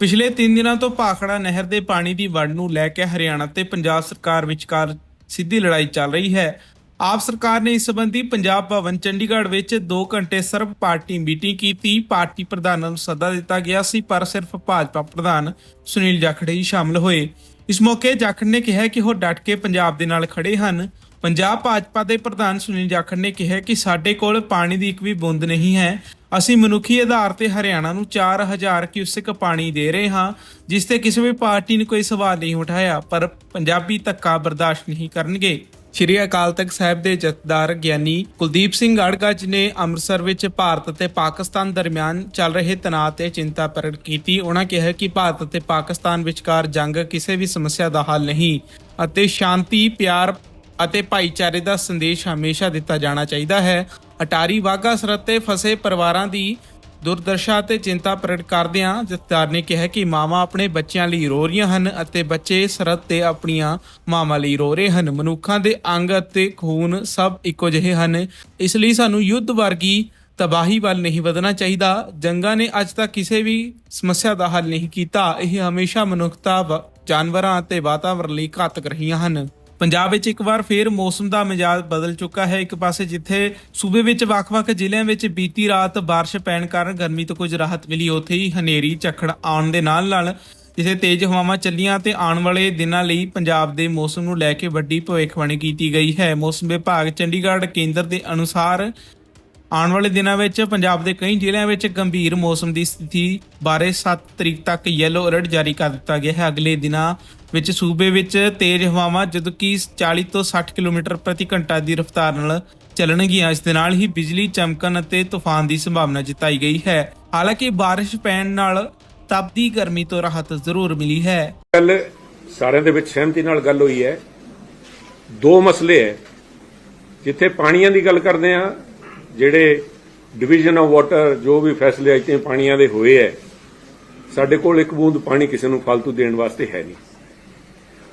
ਪਿਛਲੇ 3 ਦਿਨਾਂ ਤੋਂ ਭਾਖੜਾ ਨਹਿਰ ਦੇ ਪਾਣੀ ਦੀ ਵੜ ਨੂੰ ਲੈ ਕੇ ਹਰਿਆਣਾ ਤੇ ਪੰਜਾਬ ਸਰਕਾਰ ਵਿਚਕਾਰ ਸਿੱਧੀ ਲੜਾਈ ਚੱਲ ਰਹੀ ਹੈ। ਆਪ ਸਰਕਾਰ ਨੇ ਇਸ ਸੰਬੰਧੀ ਪੰਜਾਬ ਭਵਨ ਚੰਡੀਗੜ੍ਹ ਵਿੱਚ 2 ਘੰਟੇ ਸਰਵ ਪਾਰਟੀ ਮੀਟਿੰਗ ਕੀਤੀ। ਪਾਰਟੀ ਪ੍ਰਧਾਨਾਂ ਨੂੰ ਸੱਦਾ ਦਿੱਤਾ ਗਿਆ ਸੀ, ਪਰ ਸਿਰਫ ਭਾਜਪਾ ਪ੍ਰਧਾਨ ਸੁਨੀਲ ਜਾਖੜ ਹੀ ਸ਼ਾਮਲ ਹੋਏ। ਇਸ ਮੌਕੇ ਜਾਖੜ ਨੇ ਕਿਹਾ ਕਿ ਉਹ ਡਟ ਕੇ ਪੰਜਾਬ ਦੇ ਨਾਲ ਖੜੇ ਹਨ। ਪੰਜਾਬ ਭਾਜਪਾ ਦੇ ਪ੍ਰਧਾਨ ਸੁਨੀਲ ਜਾਖੜ ਨੇ ਕਿਹਾ ਕਿ ਸਾਡੇ ਕੋਲ ਪਾਣੀ ਦੀ ਇੱਕ ਵੀ ਬੂੰਦ ਨਹੀਂ ਹੈ। ਅਸੀਂ ਮਨੁੱਖੀ ਆਧਾਰ ਤੇ ਹਰਿਆਣਾ ਨੂੰ 4000 ਕਿਊਸਿਕ ਪਾਣੀ ਦੇ ਰਹੇ ਹਾਂ, ਜਿਸ ਤੇ ਕਿਸੇ ਵੀ ਪਾਰਟੀ ਨੇ ਕੋਈ ਸਵਾਲ ਨਹੀਂ ਉਠਾਇਆ, ਪਰ ਪੰਜਾਬੀ ਧੱਕਾ ਬਰਦਾਸ਼ਤ ਨਹੀਂ ਕਰਨਗੇ। ਸ਼੍ਰੀ ਅਕਾਲ ਤਖਤ ਸਾਹਿਬ ਦੇ ਜਥੇਦਾਰ ਗਿਆਨੀ ਕੁਲਦੀਪ ਸਿੰਘ ਗੜਗੱਜ ਨੇ ਅੰਮ੍ਰਿਤਸਰ ਵਿੱਚ ਭਾਰਤ ਅਤੇ ਪਾਕਿਸਤਾਨ ਦਰਮਿਆਨ ਚੱਲ ਰਹੇ ਤਣਾਅ ਤੇ ਚਿੰਤਾ ਪ੍ਰਗਟ ਕੀਤੀ। ਉਹਨਾਂ ਕਿਹਾ ਕਿ ਭਾਰਤ ਅਤੇ ਪਾਕਿਸਤਾਨ ਵਿਚਕਾਰ ਜੰਗ ਕਿਸੇ ਵੀ ਸਮੱਸਿਆ ਦਾ ਹੱਲ ਨਹੀਂ ਅਤੇ ਸ਼ਾਂਤੀ, ਪਿਆਰ ਅਤੇ ਭਾਈਚਾਰੇ ਦਾ ਸੰਦੇਸ਼ ਹਮੇਸ਼ਾ ਦਿੱਤਾ ਜਾਣਾ ਚਾਹੀਦਾ ਹੈ। ਅਟਾਰੀ ਵਾਗਾ ਸਰਹੱਦ ਤੇ ਫਸੇ ਪਰਿਵਾਰਾਂ ਦੀ ਦੁਰਦਸ਼ਾ ਤੇ ਚਿੰਤਾ ਪ੍ਰਗਟ ਕਰਦਿਆਂ ਜਥੇਦਾਰ ਨੇ ਕਿਹਾ ਕਿ ਮਾਵਾਂ ਆਪਣੇ ਬੱਚਿਆਂ ਲਈ ਰੋ ਰਹੀਆਂ ਹਨ ਅਤੇ ਬੱਚੇ ਸਰਹੱਦ ਤੇ ਆਪਣੀਆਂ ਮਾਵਾਂ ਲਈ ਰੋ ਰਹੇ ਹਨ। ਮਨੁੱਖਾਂ ਦੇ ਅੰਗ ਅਤੇ ਖੂਨ ਸਭ ਇੱਕੋ ਜਿਹੇ ਹਨ। ਇਸ ਲਈ ਸਾਨੂੰ ਯੁੱਧ ਵਰਗੀ ਤਬਾਹੀ ਵੱਲ ਨਹੀਂ ਵਧਣਾ ਚਾਹੀਦਾ। ਜੰਗਾਂ ਨੇ ਅੱਜ ਤੱਕ ਕਿਸੇ ਵੀ ਸਮੱਸਿਆ ਦਾ ਹੱਲ ਨਹੀਂ ਕੀਤਾ। ਇਹ ਹਮੇਸ਼ਾ ਮਨੁੱਖਤਾ ਵ- ਜਾਨਵਰਾਂ ਅਤੇ ਵਾਤਾਵਰਣ ਲਈ ਘਾਤਕ ਰਹੀਆਂ ਹਨ। ਪੰਜਾਬ ਵਿੱਚ ਇੱਕ ਵਾਰ ਫੇਰ ਮੌਸਮ ਦਾ ਮਿਜਾਜ਼ ਬਦਲ ਚੁੱਕਾ ਹੈ ਇੱਕ ਪਾਸੇ ਜਿੱਥੇ ਸੂਬੇ ਵਿੱਚ ਵੱਖ-ਵੱਖ ਜ਼ਿਲ੍ਹਿਆਂ ਵਿੱਚ ਬੀਤੀ ਰਾਤ بارش ਪੈਣ ਕਾਰਨ ਗਰਮੀ ਤੋਂ ਕੁਝ ਰਾਹਤ ਮਿਲੀ ਉੱਥੇ ਹੀ ਹਨੇਰੀ ਝੱਖੜ ਆਉਣ ਦੇ ਨਾਲ-ਨਾਲ ਜਿੱਥੇ ਤੇਜ਼ ਹਵਾਵਾਂ ਚੱਲੀਆਂ ਤੇ ਆਉਣ ਵਾਲੇ ਦਿਨਾਂ ਲਈ ਪੰਜਾਬ ਦੇ ਮੌਸਮ ਨੂੰ ਲੈ ਕੇ ਵੱਡੀ ਭਵਿੱਖਬਾਣੀ ਕੀਤੀ ਗਈ ਹੈ ਮੌਸਮ ਵਿਭਾਗ ਚੰਡੀਗੜ੍ਹ ਕੇਂਦਰ ਦੇ ਅਨੁਸਾਰ ਆਉਣ ਵਾਲੇ ਦਿਨਾਂ ਵਿੱਚ ਪੰਜਾਬ ਦੇ ਕਈ ਜ਼ਿਲ੍ਹਿਆਂ ਵਿੱਚ ਗੰਭੀਰ ਮੌਸਮ ਦੀ ਸਥਿਤੀ ਬਾਰੇ 7 ਤਰੀਕ ਤੱਕ ਯੈਲੋ ਅਲਰਟ ਜਾਰੀ ਕਰ ਦਿੱਤਾ ਗਿਆ ਹੈ ਅਗਲੇ ਦਿਨਾਂ ਵਿੱਚ ਸੂਬੇ ਵਿੱਚ ਤੇਜ਼ ਹਵਾਵਾਂ ਜਦੋਂ ਕਿ 40 ਤੋਂ 60 ਕਿਲੋਮੀਟਰ ਪ੍ਰਤੀ ਘੰਟਾ ਦੀ ਰਫ਼ਤਾਰ ਨਾਲ ਚੱਲਣਗੀਆਂ, ਇਸ ਦੇ ਨਾਲ ਹੀ ਬਿਜਲੀ ਚਮਕਣ ਅਤੇ ਤੂਫਾਨ ਦੀ ਸੰਭਾਵਨਾ ਜਤਾਈ ਗਈ ਹੈ। ਹਾਲਾਂਕਿ ਬਾਰਿਸ਼ ਪੈਣ ਨਾਲ ਤਪਦੀ ਗਰਮੀ ਤੋਂ ਰਾਹਤ ਜ਼ਰੂਰ ਮਿਲੀ ਹੈ। ਗੱਲ ਸਾਰਿਆਂ ਦੇ ਵਿੱਚ ਸਹਿਮਤੀ ਨਾਲ ਗੱਲ ਹੋਈ ਹੈ। ਦੋ ਮਸਲੇ ਹੈ। ਜਿੱਥੇ ਪਾਣੀਆਂ ਦੀ ਗੱਲ ਕਰਦੇ ਆ ਜਿਹੜੇ ਡਿਵੀਜ਼ਨ ਆਫ ਵਾਟਰ ਜੋ ਵੀ ਫੈਸਲੇ ਅੱਜ ਤਾਈਂ ਪਾਣੀਆਂ ਦੇ ਹੋਏ ਹੈ, ਸਾਡੇ ਕੋਲ ਇੱਕ ਬੂੰਦ ਪਾਣੀ ਕਿਸੇ ਨੂੰ ਫालतू ਦੇਣ ਵਾਸਤੇ ਹੈ ਨਹੀਂ।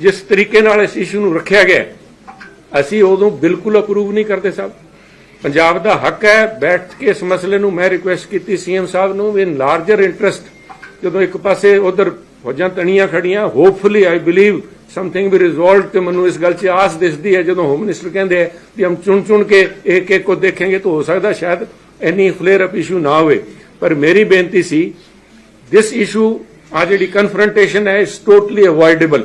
ਜਿਸ ਤਰੀਕੇ ਨਾਲ ਇਸ ਇਸ਼ੂ ਨੂੰ ਰੱਖਿਆ ਗਿਆ ਅਸੀਂ ਉਦੋਂ ਬਿਲਕੁਲ ਅਪਰੂਵ ਨਹੀਂ ਕਰਦੇ ਸਾਹਿਬ। ਪੰਜਾਬ ਦਾ ਹੱਕ ਹੈ, ਬੈਠ ਕੇ ਇਸ ਮਸਲੇ ਨੂੰ ਮੈਂ ਰਿਕੁਐਸਟ ਕੀਤੀ ਸੀਐਮ ਸਾਹਿਬ ਨੂੰ ਇਨ ਲਾਰਜਰ ਇੰਟਰਸਟ ਜਦੋਂ ਇੱਕ ਪਾਸੇ ਉਧਰ ਫੌਜਾਂ ਤਣੀਆਂ ਖੜੀਆਂ ਹੋਪਫੁਲੀ ਆਈ ਬਲੀਵ ਸਮਥਿੰਗ ਵੀ ਰਿਜ਼ੋਲਵਡ ਤੇ ਮੈਨੂੰ ਇਸ ਗੱਲ 'ਚ ਆਸ ਦਿਸਦੀ ਹੈ, ਜਦੋਂ ਹੋਮ ਮਿਨਿਸਟਰ ਕਹਿੰਦੇ ਆ ਕਿ ਹਮ ਚੁਣ ਚੁਣ ਕੇ ਇੱਕ ਇੱਕ ਕੋ ਦੇਖेंगे ਤਾਂ ਹੋ ਸਕਦਾ ਸ਼ਾਇਦ ਇੰਨੀ ਫਲੇਅਰ ਅਪ ਇਸ਼ੂ ਨਾ ਹੋਵੇ। ਪਰ ਮੇਰੀ ਬੇਨਤੀ ਸੀ ਦਿਸ ਇਸ਼ੂ ਆ ਜਿਹੜੀ ਕਨਫਰੰਟੇਸ਼ਨ ਹੈ is totally avoidable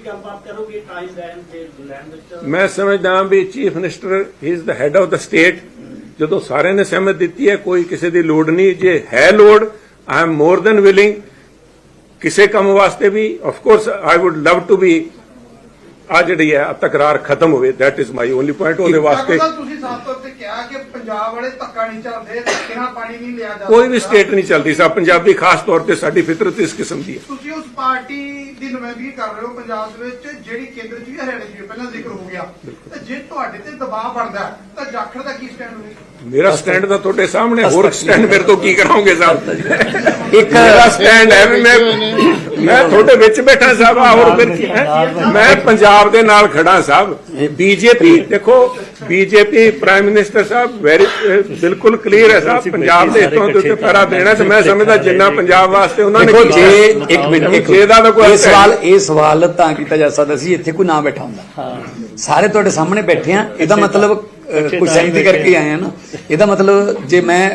ਤੁਸੀਂ ਗੱਲਬਾਤ ਕਰੋਗੇ ਟਾਈਮ ਲੈਣ ਦੇ ਲੈਣ ਵਿੱਚ? ਮੈਂ ਸਮਝਦਾ ਹਾਂ ਵੀ chief minister he is the head of the state ਜਦੋਂ ਸਾਰਿਆਂ ਨੇ ਸਹਿਮਤ ਦਿੱਤੀ ਹੈ, ਕੋਈ ਕਿਸੇ ਦੀ ਲੋੜ ਨਹੀਂ। ਜੇ ਹੈ ਲੋੜ I am more than willing ਕਿਸੇ ਕੰਮ ਵਾਸਤੇ ਵੀ of course I would love to be ਆ ਜਿਹੜੀ ਹੈ ਤਕਰਾਰ ਖਤਮ ਹੋਵੇ that is my only point ਉਹਦੇ ਵਾਸਤੇ ਤੁਸੀਂ ਸਾਫ਼ ਤੌਰ ਤੇ ਕਿਹਾ ਕਿ ਪੰਜਾਬ ਵਾਲੇ ਧੱਕਾ ਨਹੀਂ ਚੱਲਦੇ ਧੱਕੇ ਨਾਲ ਪਾਣੀ ਨਹੀਂ ਲਿਆ ਜਾਂਦਾ ਕੋਈ ਵੀ ਸਟੇਟ ਨਹੀਂ ਚੱਲਦੀ ਸਾ ਪੰਜਾਬੀ ਖਾਸ ਤੌਰ ਤੇ ਸਾਡੀ ਫਿਤਰਤ ਇਸ ਕਿਸਮ ਦੀ ਹੈ। ਤੁਸੀਂ ਉਸ ਪਾਰਟੀ ਦੀ ਨੁਮਾਇੰਦਗੀ ਕਰ ਰਹੇ ਹੋ ਪੰਜਾਬ ਦੇ ਵਿੱਚ ਜਿਹੜੀ ਕੇਂਦਰ 'ਚ ਵੀ ਹਰਿਆਣੇ 'ਚ ਵੀ ਪਹਿਲਾਂ ਜ਼ਿਕਰ ਹੋ ਗਿਆ। ਤੇ ਜੇ ਤੁਹਾਡੇ ਤੇ ਦਬਾਅ ਬਣਦਾ ਤਾਂ ਜਾਖੜ ਦਾ ਕੀ ਸਟੈਂਡ ਹੋਵੇਗਾ ਮੇਰਾ ਸਟੈਂਡ ਤਾਂ ਤੁਹਾਡੇ ਸਾਹਮਣੇ ਹੋਰ ਸਟੈਂਡ ਮੇਰੇ ਤੋਂ ਕੀ ਕਰਾਉਂਗੇ ਸਾਹਿਬ ਇੱਕ ਮੇਰਾ ਸਟੈਂਡ ਹੈ ਵੀ ਮੈਂ ਮੈਂ ਤੁਹਾਡੇ ਵਿੱਚ ਬੈਠਾ ਸਾਹਿਬ ਆ ਹੋਰ ਫਿਰ ਕੀ ਹੈ? ਮੈਂ ਪੰਜਾਬ ਦੇ ਨਾਲ ਖੜਾ ਸਾਹਿਬ ਬੀਜੇਪੀ ਦੇਖੋ BJP prime minister sahib very ਬਿਲਕੁਲ ਕਲੀਅਰ ਹੈ ਸਾਹਿਬ ਪੰਜਾਬ ਦੇ ਹਿੱਤੋਂ ਦੇ ਉੱਤੇ ਪੈਰਾ ਦੇਣਾ ਤੇ ਮੈਂ ਸਮਝਦਾ ਜਿੰਨਾ ਪੰਜਾਬ ਵਾਸਤੇ ਉਹਨਾਂ ਨੇ ਦੇਖੋ ਜੇ ਇੱਕ ਮਿੰਟ ਇੱਕ ਜੇ ਦਾ ਕੋਈ ਸਵਾਲ ਇਹ ਸਵਾਲ ਤਾਂ ਕੀਤਾ ਜਾ ਸਕਦਾ ਸੀ ਇੱਥੇ ਕੋਈ ਨਾ ਬੈਠਾ ਹੁੰਦਾ। ਸਾਰੇ ਤੁਹਾਡੇ ਸਾਹਮਣੇ ਬੈਠੇ ਆ ਇਹਦਾ ਮਤਲਬ ਕੋਈ ਸਹਿਮਤੀ ਕਰਕੇ ਆਏ ਆ ਨਾ। ਇਹਦਾ ਮਤਲਬ ਜੇ ਮੈਂ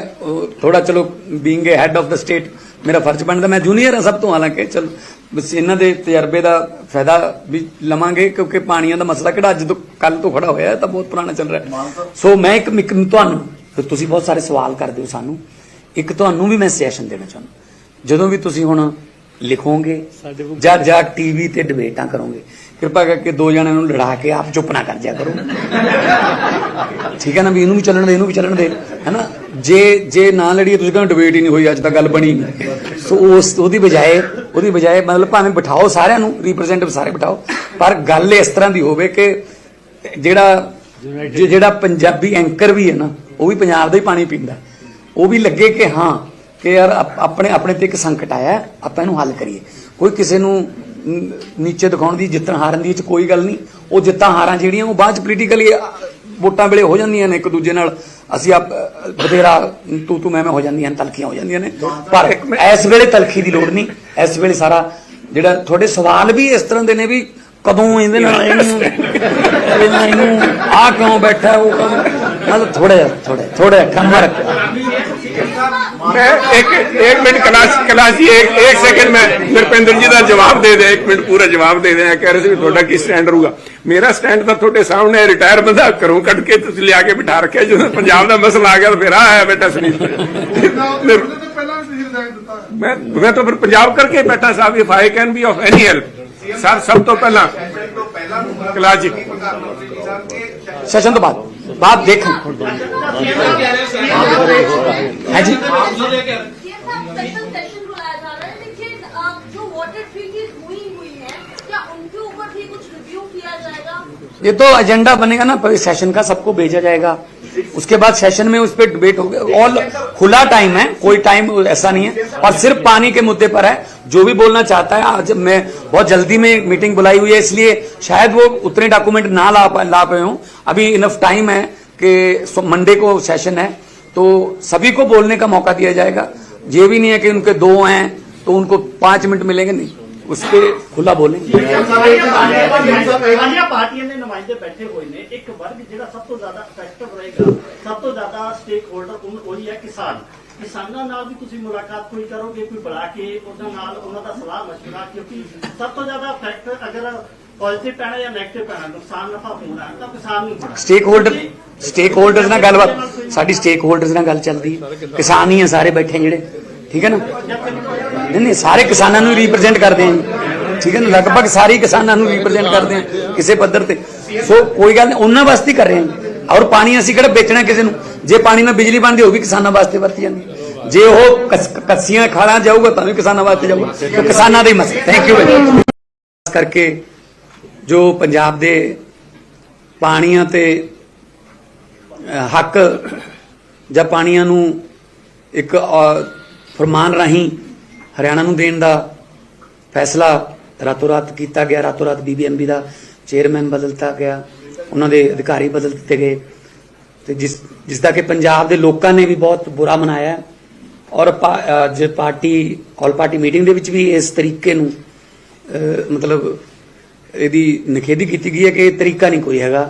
ਥੋੜਾ ਚਲੋ being a head of the state ਮੇਰਾ ਫਰਜ਼ ਬਣਦਾ ਮੈਂ ਜੂਨੀਅਰ ਆ ਸਭ ਤੋਂ ਹਾਲਾਂਕਿ ਚਲ ਬਸ ਇਹਨਾਂ ਦੇ ਤਜਰਬੇ ਦਾ ਫਾਇਦਾ ਵੀ ਲਵਾਂਗੇ ਕਿਉਂਕਿ ਪਾਣੀਆਂ ਦਾ ਮਸਲਾ ਕਿਹੜਾ ਅੱਜ ਤੋਂ ਕੱਲ ਤੋਂ ਖੜਾ ਹੋਇਆ ਹੈ ਤਾਂ ਬਹੁਤ ਪੁਰਾਣਾ ਚੱਲ ਰਿਹਾ। ਹੈ। ਸੋ ਮੈਂ ਇੱਕ ਇੱਕ ਤੁਹਾਨੂੰ ਫਿਰ ਤੁਸੀਂ ਬਹੁਤ ਸਾਰੇ ਸਵਾਲ ਕਰਦੇ ਹੋ ਸਾਨੂੰ ਇੱਕ ਤੁਹਾਨੂੰ ਵੀ ਮੈਂ ਸੈਸ਼ਨ ਦੇਣਾ ਚਾਹੁੰਦਾ। ਜਦੋਂ ਵੀ ਤੁਸੀਂ ਹੁਣ ਲਿਖੋਗੇ ਜਾਂ ਜਾਂ ਟੀਵੀ ਤੇ ਡਿਬੇਟਾਂ ਕਰੋਗੇ ਕਿਰਪਾ ਕਰਕੇ ਦੋ ਜਣਿਆਂ ਨੂੰ ਲੜਾ ਕੇ ਆਪ ਚੁੱਪ ਨਾ ਕਰ ਜਿਆ ਕਰੋ। ਠੀਕ ਹੈ ਨਾ ਵੀ ਇਹਨੂੰ ਵੀ ਚੱਲਣ ਦੇ ਇਹਨੂੰ ਵੀ ਚੱਲਣ ਦੇ ਹੈਨਾ? ਜੇ ਜੇ ਨਾ ਲੜੀਏ ਤੁਸੀਂ ਕਹਿੰਦੇ ਡਿਬੇਟ ਹੀ ਨਹੀਂ ਹੋਈ ਅੱਜ ਤੱਕ ਗੱਲ ਬਣੀ। ਸੋ ਉਸ ਉਹਦੀ ਬਜਾਏ ਉਹਦੀ ਬਜਾਏ ਮਤਲਬ ਭਾਵੇਂ ਬਿਠਾਓ ਸਾਰਿਆਂ ਨੂੰ ਰਿਪਰੈਜ਼ੈਂਟੇਟਿਵ ਸਾਰੇ ਬਿਠਾਓ ਪਰ ਗੱਲ ਇਸ ਤਰ੍ਹਾਂ ਦੀ ਹੋਵੇ ਕਿ ਜਿਹੜਾ ਜਿਹੜਾ ਪੰਜਾਬੀ ਐਂਕਰ ਵੀ ਹੈ ਨਾ ਉਹ ਵੀ ਪੰਜਾਬ ਦਾ ਹੀ ਪਾਣੀ ਪੀਂਦਾ ਉਹ ਵੀ ਲੱਗੇ ਕਿ ਹਾਂ ਕਿ ਯਾਰ ਆਪ- ਆਪਣੇ ਆਪਣੇ ਤੇ ਇੱਕ ਸੰਕਟ ਆਇਆ ਆਪਾਂ ਇਹਨੂੰ ਹੱਲ ਕਰੀਏ। ਕੋਈ ਕਿਸੇ ਨੂੰ ਨੀਚੇ ਦਿਖਾਉਣ ਦੀ ਜਿੱਤਣ ਹਾਰਨ ਦੀ ਇਹ ਚ ਕੋਈ ਗੱਲ ਨਹੀਂ। ਉਹ ਜਿੱਤਾਂ ਹਾਰਾਂ ਜਿਹੜੀਆਂ ਉਹ ਬਾਅਦ ਚ ਪੋਲੀਟੀਕਲੀ ਵੋਟਾਂ ਵੇਲੇ ਹੋ ਜਾਂਦੀਆਂ ਨੇ ਇੱਕ ਦੂਜੇ ਨਾਲ। ਅਸੀਂ ਅ, ਬਥੇਰਾ ਤੂੰ ਤੂੰ ਮੈਂ ਮੈਂ ਹੋ ਜਾਂਦੀਆਂ ਨੇ ਤਲਖੀਆਂ ਹੋ ਜਾਂਦੀਆਂ ਨੇ। ਪਰ ਇਸ ਵੇਲੇ ਤਲਖੀ ਦੀ ਲੋੜ ਨਹੀਂ। ਇਸ ਵੇਲੇ ਸਾਰਾ ਜਿਹੜਾ ਤੁਹਾਡੇ ਸਵਾਲ ਵੀ ਇਸ ਤਰ੍ਹਾਂ ਦੇ ਨੇ ਵੀ ਕਦੋਂ ਇਹਦੇ ਨਾਲ ਇਹਨੂੰ ਇਹਨੂੰ ਆ? ਕਿਉਂ ਬੈਠਾ ਉਹ ਕਦੋਂ ਮਤਲਬ ਥੋੜਾ ਥੋੜਾ ਥੋੜਾ ਕੰਮ ਰੱਖੋ। मैं एक एक मिनट कलास कलासी एक एक सेकंड में ਨਿਰਪਿੰਦਰ ਜੀ ਦਾ ਜਵਾਬ ਦੇ ਦੇ ਇੱਕ ਮਿੰਟ ਪੂਰਾ ਜਵਾਬ ਦੇ ਦੇ ਕਹਿ ਰਹੇ ਸੀ ਵੀ ਤੁਹਾਡਾ ਕੀ ਸਟੈਂਡ ਰਹੂਗਾ ਮੇਰਾ ਸਟੈਂਡ ਤਾਂ ਤੁਹਾਡੇ ਸਾਹਮਣੇ ਰਿਟਾਇਰ ਬੰਦਾ ਘਰੋਂ ਕੱਢ ਕੇ ਤੁਸੀਂ ਲਿਆ ਕੇ ਬਿਠਾ ਰੱਖਿਆ ਜਦੋਂ ਪੰਜਾਬ ਦਾ ਮਸਲਾ ਆ ਗਿਆ ਤਾਂ ਫਿਰ ਆ ਆਇਆ ਬੇਟਾ ਸੁਨੀਲ ਨਾ ਉਹਦੇ ਤੋਂ ਪਹਿਲਾਂ ਵੀ ਤੁਸੀਂ ਰਿਜ਼ਾਈਨ ਦਿੱਤਾ ਹੈ ਮੈਂ ਮੈਂ ਤਾਂ ਫਿਰ ਪੰਜਾਬ ਕਰਕੇ ਬੈਠਾ sahib if I can be of any help sir ਸਭ ਤੋਂ ਪਹਿਲਾਂ ਕਲਾਸ ਜੀ ਸੈਸ਼ਨ ਤੋਂ ਬਾਅਦ बाप देख ये तो एजेंडा बनेगा ना सेशन का सबको भेजा जाएगा उसके बाद सेशन में उस पर डिबेट हो गया। ऑल खुला टाइम है कोई टाइम ऐसा नहीं है। और सिर्फ़ पानी के मुद्दे पर है। जो भी बोलना चाहता है आज मैं बहुत जल्दी में मीटिंग बुलाई हुई है इसलिए शायद वो उतने डॉक्यूमेंट ना ला पा ला पाए हूँ। अभी इनफ टाइम है कि मंडे को सेशन है। तो सभी को बोलने का मौका दिया जाएगा। ये भी नहीं है कि उनके दो हैं तो उनको पाँच मिनट मिलेंगे नहीं। उस पर खुला बोले पार्टियाँ ने बैठे हुए ने एक वर्ग सब तो ज़्यादा ਰਹੇਗਾ ਸਭ ਤੋਂ ਜ਼ਿਆਦਾ ਸਟੇਕ ਹੋਲਡਰ ਉਹੀ ਹੈ ਕਿਸਾਨ। ਕਿਸਾਨਾਂ ਨਾਲ ਵੀ ਤੁਸੀਂ ਮੁਲਾਕਾਤ ਕੋਈ ਕਰੋਗੇ ਕੋਈ ਬੁਲਾ ਕੇ ਉਹਨਾਂ ਨਾਲ ਉਹਨਾਂ ਦਾ ਸਲਾਹ ਮਸ਼ਵਰਾ ਕਿਉਂਕਿ ਸਭ ਤੋਂ ਜ਼ਿਆਦਾ ਇਫੈਕਟ ਅਗਰ ਪੋਜ਼ਿਟਿਵ ਪੈਣਾ ਜਾਂ ਨੈਗੇਟਿਵ ਪੈਣਾ ਨੁਕਸਾਨ ਨਫਾ ਹੋਣਾ ਤਾਂ ਕਿਸਾਨ ਨੂੰ ਹੋਣਾ। ਸਟੇਕ ਹੋਲਡਰ ਸਟੇਕ ਹੋਲਡਰਸ ਨਾਲ ਗੱਲਬਾਤ ਸਾਡੀ ਸਟੇਕ ਹੋਲਡਰਸ ਨਾਲ ਗੱਲ ਚੱਲਦੀ। ਹੈ ਕਿਸਾਨ ਹੀ ਆ ਸਾਰੇ ਬੈਠੇ ਜਿਹੜੇ। ਠੀਕ ਹੈ ਨਾ? ਨਹੀਂ ਨਹੀਂ ਸਾਰੇ ਕਿਸਾਨਾਂ ਨੂੰ ਰਿਪਰੈਜ਼ੈਂਟ ਕਰਦੇ ਆਂ। ਠੀਕ ਹੈ ਨਾ? ਲਗਭਗ ਸਾਰੇ ਕਿਸਾਨਾਂ ਨੂੰ ਰਿਪਰੈਜ਼ੈਂਟ ਕਰਦੇ ਆਂ ਕਿਸੇ ਪੱਧਰ ਤੇ। ਸੋ ਕੋਈ ਗੱਲ ਨਹੀਂ ਉਹਨਾਂ ਵਾਸਤੇ ਕਰ ਰਹੇ ਹਾਂ। ਔਰ ਪਾਣੀ ਅਸੀਂ ਕਿਹੜਾ ਵੇਚਣਾ ਕਿਸੇ ਨੂੰ? ਜੇ ਪਾਣੀ ਨਾਲ ਬਿਜਲੀ ਬਣਦੀ ਉਹ ਵੀ ਕਿਸਾਨਾਂ ਵਾਸਤੇ ਵਰਤੀ ਜਾਂਦੀ। ਜੇ ਉਹ ਕਸ- ਕੱਸੀਆਂ ਖਾਲਾਂ ਜਾਊਗਾ ਤਾਂ ਵੀ ਕਿਸਾਨਾਂ ਵਾਸਤੇ ਜਾਊਗਾ। ਤੇ ਕਿਸਾਨਾਂ ਦਾ ਹੀ ਮਸਲਾ। ਥੈਂਕ ਯੂ ਖਾਸ ਕਰਕੇ ਜੋ ਪੰਜਾਬ ਦੇ ਪਾਣੀਆਂ ਤੇ ਹੱਕ ਜਾਂ ਪਾਣੀਆਂ ਨੂੰ ਇੱਕ ਅਹ, ਫਰਮਾਨ ਰਾਹੀਂ ਹਰਿਆਣਾ ਨੂੰ ਦੇਣ ਦਾ ਫੈਸਲਾ ਰਾਤੋਂ ਰਾਤ ਕੀਤਾ ਗਿਆ। ਰਾਤੋਂ ਰਾਤ ਬੀਬੀਐਮਬੀ ਦਾ ਚੇਅਰਮੈਨ ਬਦਲਤਾ ਗਿਆ। ਉਹਨਾਂ ਦੇ ਅਧਿਕਾਰੀ ਬਦਲ ਦਿੱਤੇ ਗਏ। ਤੇ ਜਿਸ ਜਿਸ ਦਾ ਕਿ ਪੰਜਾਬ ਦੇ ਲੋਕਾਂ ਨੇ ਵੀ ਬਹੁਤ ਬੁਰਾ ਮਨਾਇਆ ਔਰ ਪਾ- ਅਹ ਜੇ ਪਾਰਟੀ ਆਲ ਪਾਰਟੀ ਮੀਟਿੰਗ ਦੇ ਵਿੱਚ ਵੀ ਇਸ ਤਰੀਕੇ ਨੂੰ ਮਤਲਬ ਇਹਦੀ ਨਿਖੇਧੀ ਕੀਤੀ ਗਈ ਹੈ ਕਿ ਇਹ ਤਰੀਕਾ ਨਹੀਂ ਕੋਈ ਹੈਗਾ।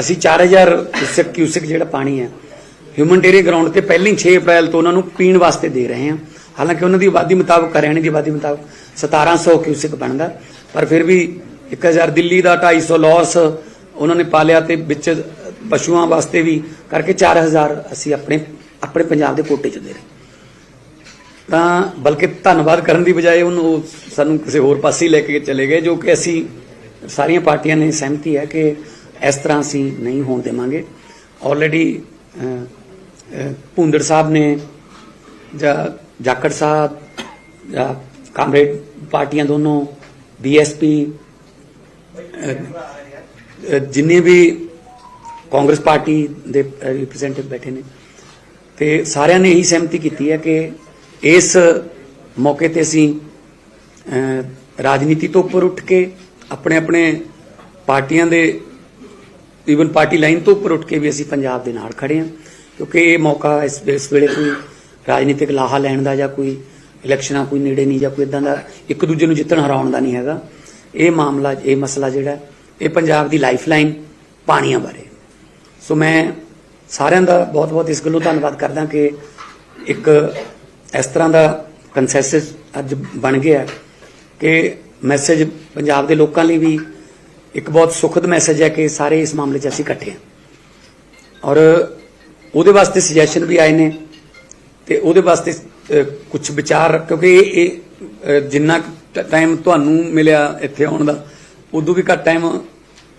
ਅਸੀਂ 4000 ਕਿਊਸਕ ਕਿਊਸਕ ਜਿਹੜਾ ਪਾਣੀ ਹੈ ਹਿਊਮਨਟੇਰੀਅਨ ਗਰਾਊਂਡ ਤੇ ਪਹਿਲੀ 6 ਅਪ੍ਰੈਲ ਤੋਂ ਉਹਨਾਂ ਨੂੰ ਪੀਣ ਵਾਸਤੇ ਦੇ ਰਹੇ ਹਾਂ। ਹਾਲਾਂਕਿ ਉਹਨਾਂ ਦੀ ਆਬਾਦੀ ਮੁਤਾਬਕ, ਹਰਿਆਣੇ ਦੀ ਆਬਾਦੀ ਮੁਤਾਬਕ 1700 ਕਿਊਸਕ ਬਣਦਾ। ਪਰ ਫਿਰ ਵੀ 1000 ਦਿੱਲੀ ਦਾ 250 ਲਾਹੌਰ ਉਹਨਾਂ ਨੇ ਪਾਲਿਆ ਤੇ ਵਿੱਚ ਪਸ਼ੂਆਂ ਵਾਸਤੇ ਵੀ ਕਰਕੇ 4000 ਅਸੀਂ ਆਪਣੇ ਆਪਣੇ ਪੰਜਾਬ ਦੇ ਕੋਟੇ ਚ ਦੇ ਰਹੇ। ਤਾਂ ਬਲਕਿ ਧੰਨਵਾਦ ਕਰਨ ਦੀ ਬਜਾਏ ਉਹਨੂੰ ਉਹ ਸਾਨੂੰ ਕਿਸੇ ਹੋਰ ਪਾਸੇ ਲੈ ਕੇ ਚਲੇ ਗਏ, ਜੋ ਕਿ ਅਸੀਂ ਸਾਰੀਆਂ ਪਾਰਟੀਆਂ ਨੇ ਸਹਿਮਤੀ ਹੈ ਕਿ ਇਸ ਤਰ੍ਹਾਂ ਅਸੀਂ ਨਹੀਂ ਹੋਣ ਦੇਵਾਂਗੇ। ਆਲਰੇਡੀ ਭੁੰਦੜ ਸਾਹਿਬ ਨੇ ਜਾਂ ਜਾਖੜ ਸਾਹਿਬ ਜਾਂ ਕਾਮਰੇਡ ਪਾਰਟੀਆਂ ਦੋਨੋਂ ਬੀਐਸਪੀ ਜਿੰਨੇ ਵੀ ਕਾਂਗਰਸ ਪਾਰਟੀ ਦੇ ਰਿਪਰੈਜ਼ੈਂਟੇਟਿਵ ਬੈਠੇ ਨੇ, ਤੇ ਸਾਰਿਆਂ ਨੇ ਇਹੀ ਸਹਿਮਤੀ ਕੀਤੀ ਹੈ ਕਿ ਇਸ ਮੌਕੇ ਤੇ ਅਸੀਂ ਰਾਜਨੀਤੀ ਤੋਂ ਉੱਪਰ ਉੱਠ ਕੇ ਆਪਣੇ ਆਪਣੇ ਪਾਰਟੀਆਂ ਦੇ ਈਵਨ ਪਾਰਟੀ ਲਾਈਨ ਤੋਂ ਉੱਪਰ ਉੱਠ ਕੇ ਵੀ ਅਸੀਂ ਪੰਜਾਬ ਦੇ ਨਾਲ ਖੜੇ ਹਾਂ, ਕਿਉਂਕਿ ਇਹ ਮੌਕਾ ਇਸ ਇਸ ਵੇਲੇ ਕੋਈ ਰਾਜਨੀਤਿਕ ਲਾਹਾ ਲੈਣ ਦਾ ਜਾਂ ਕੋਈ ਇਲੈਕਸ਼ਨਾਂ ਕੋਈ ਨੇੜੇ ਨਹੀਂ ਜਾਂ ਕੋਈ ਇਦਾਂ ਦਾ ਇੱਕ ਦੂਜੇ ਨੂੰ ਜਿੱਤਣ ਹਰਾਉਣ ਦਾ ਨਹੀਂ ਹੈਗਾ। ਇਹ ਮਾਮਲਾ, ਇਹ ਮਸਲਾ ਜਿਹੜਾ ਇਹ ਪੰਜਾਬ ਦੀ ਲਾਈਫਲਾਈਨ ਪਾਣੀਆਂ ਬਾਰੇ। ਸੋ ਮੈਂ ਸਾਰਿਆਂ ਦਾ ਬਹੁਤ-ਬਹੁਤ ਇਸ ਗੱਲੋਂ ਧੰਨਵਾਦ ਕਰਦਾ ਕਿ ਇੱਕ ਇਸ ਤਰ੍ਹਾਂ ਦਾ ਕੰਸੈਂਸਸ ਅੱਜ ਬਣ ਗਿਆ ਕਿ ਮੈਸੇਜ ਪੰਜਾਬ ਦੇ ਲੋਕਾਂ ਲਈ ਵੀ ਇੱਕ ਬਹੁਤ ਸੁਖਦ ਮੈਸੇਜ ਹੈ ਕਿ ਸਾਰੇ ਇਸ ਮਾਮਲੇ 'ਚ ਅਸੀਂ ਇਕੱਠੇ ਹਾਂ। ਔਰ ਉਹਦੇ ਵਾਸਤੇ ਸੁਜੈਸ਼ਨ ਵੀ ਆਏ ਨੇ ਤੇ ਉਹਦੇ ਵਾਸਤੇ ਕੁਝ ਵਿਚਾਰ ਕਿਉਂਕਿ ਇਹ ਇਹ ਅਹ, ਜਿੰਨਾ ਟਾਈਮ ਤੁਹਾਨੂੰ ਮਿਲਿਆ ਇੱਥੇ ਆਉਣ ਦਾ ਉਦੋਂ ਵੀ ਘੱਟ ਟਾਈਮ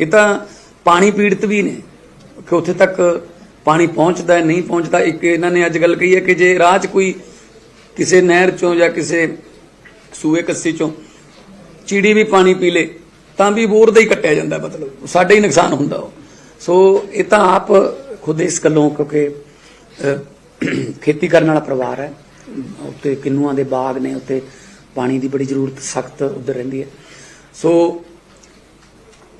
ਇਹ ਤਾਂ ਪਾਣੀ ਪੀੜਤ ਵੀ ਨੇ। ਕਿ ਉੱਥੇ ਤੱਕ ਪਾਣੀ ਪਹੁੰਚਦਾ ਹੈ, ਨਹੀਂ ਪਹੁੰਚਦਾ, ਇੱਕ ਇਹਨਾਂ ਨੇ ਅੱਜ ਗੱਲ ਕਹੀ ਹੈ ਕਿ ਜੇ ਰਾਹ 'ਚ ਕੋਈ ਕਿਸੇ ਨਹਿਰ ਚੋਂ ਜਾਂ ਕਿਸੇ ਸੂਏ ਕੱਸੀ ਚੋਂ ਚਿੜੀ ਵੀ ਪਾਣੀ ਪੀ ਲੇ, ਤਾਂ ਵੀ ਬੋਰ ਦਾ ਹੀ ਕੱਟਿਆ ਜਾਂਦਾ ਮਤਲਬ। ਸਾਡੇ ਹੀ ਨੁਕਸਾਨ ਹੁੰਦਾ ਉਹ। ਸੋ ਇਹ ਤਾਂ ਆਪ ਖੁਦ ਇਸ ਗੱਲੋਂ ਕਿਉਂਕਿ ਖੇਤੀ ਕਰਨ ਵਾਲਾ ਪਰਿਵਾਰ ਹੈ। ਉੱਤੇ ਕਿੰਨੂਆਂ ਦੇ ਬਾਗ ਨੇ, ਉੱਤੇ ਪਾਣੀ ਦੀ ਬੜੀ ਜ਼ਰੂਰਤ ਸਖਤ ਉੱਧਰ ਰਹਿੰਦੀ ਹੈ। ਸੋ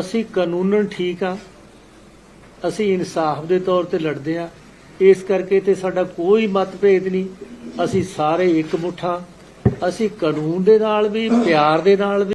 ਅਸੀਂ ਕਾਨੂੰਨਨ ਠੀਕ ਆ, ਅਸੀਂ ਇਨਸਾਫ ਦੇ ਤੌਰ ਤੇ ਲੜਦੇ ਆ। ਇਸ ਕਰਕੇ ਤੇ ਸਾਡਾ ਕੋਈ ਮਤਭੇਦ ਨਹੀਂ। ਅਸੀਂ ਸਾਰੇ ਇੱਕ ਮੁੱਠਾ। ਅਸੀਂ ਕਾਨੂੰਨ ਦੇ ਨਾਲ ਵੀ, ਪਿਆਰ ਦੇ ਨਾਲ ਵੀ